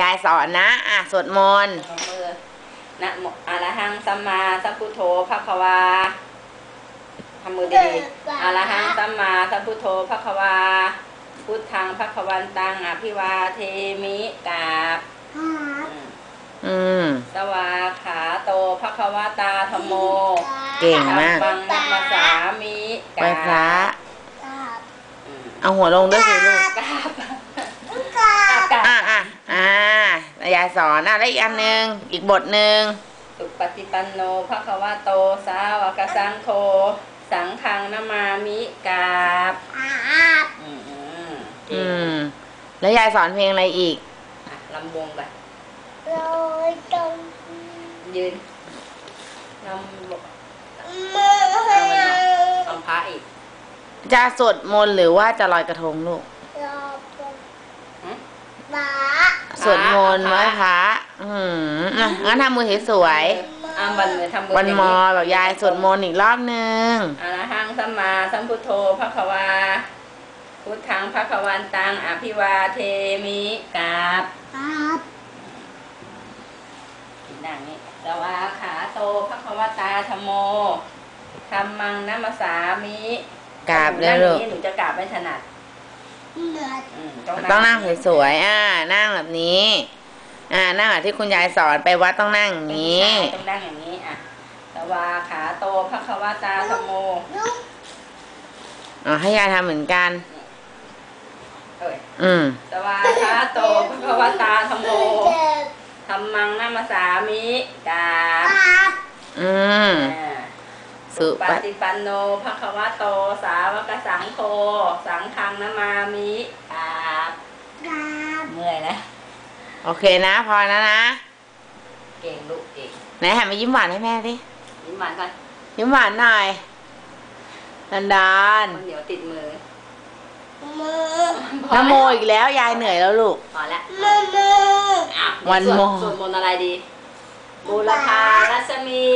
ยายสอนนะ อะ สวดมนต์พนมมือนะโมอะระหังสัมมาสัมพุทโธภะคะวาทำมือดีๆอะระหังสัมมาสัมพุทโธภะคะวา พุทธังภะคะวันตังอภิวาเทมิกราบอืมอืม สวาขาโตภะคะวตาธรรมโมเก่งมากธัมมังนัมสสามิไหว้พระอืมเอาหัวลงด้วยสิลูก กราบกราบกราบ อะอะอ่า ยายสอนอะแล้วอีกอันหนึ่งอีกบทหนึ่งสุปฏิปันโนภะคะวะโต สาวกสังโฆ สังฆังนามามิกาบอืมอืมอืม แล้วยายสอนเพลงอะไรอีกอะลำวงไปลอยตรงยืนลำวงลำพระอีก จะสวดมนต์หรือว่าจะลอยกระทงลูก หึ สวดมนต์ไหว้พระอืมอะงั้นทำมือสวยอะวันมือทำมืๆวันมออย่างแบบยายสวดมนต์อีกรอบหนึ่งอะระหังสัมมาสัมพุทโธภะคะวา พุทธังภะคะวันตังอภิวาเทมิกราบดังนี้สวาขาโตภะคะวตาธรรมโมธรรมังนัมสสามิกราบหเลนูยนั่งลูกนี้หนูจะกราบไม่ถนัดอืม ต้องนั่งสวยๆ อ่า นั่งแบบนี้ อ่า นั่งแบบที่คุณยายสอนไปวัดต้องนั่งอย่างเป็นนี้ผู้ชายต้องนั่งอย่างนี้ อะสวาขาโตภะคะวตาธรรมโมอ๋อ ให้ยายทำเหมือนกันเอ้ยอืมสวาขาโตภะคะวตาธรรมโมธรรมังนัมสสามิกราบอืมอ่า สุปปฏิปันโนภะคะวะโต สาวกสังโฆ สังฆังนามามิกราบเมื่อยนะ โอเคนะ พอแล้วนะ เก่งลูกเก่ง ไหนหันมายิ้มหวานให้แม่ดิ ยิ้มหวานก่อนยิ้มหวานหน่อยดันดานคนเดี๋ยวติดมือนโมอีกแล้วยายเหนื่อยแล้วลูก พอแล้วอะวันสโมดสวดมนต์อะไรดีบูรพารัศมีงพระพุ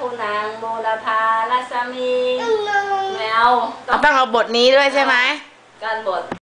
ทธคุณังบูรพารัศมีงแมวเอาต้องเอาบทนี้ด้วยใช่ไหม การบท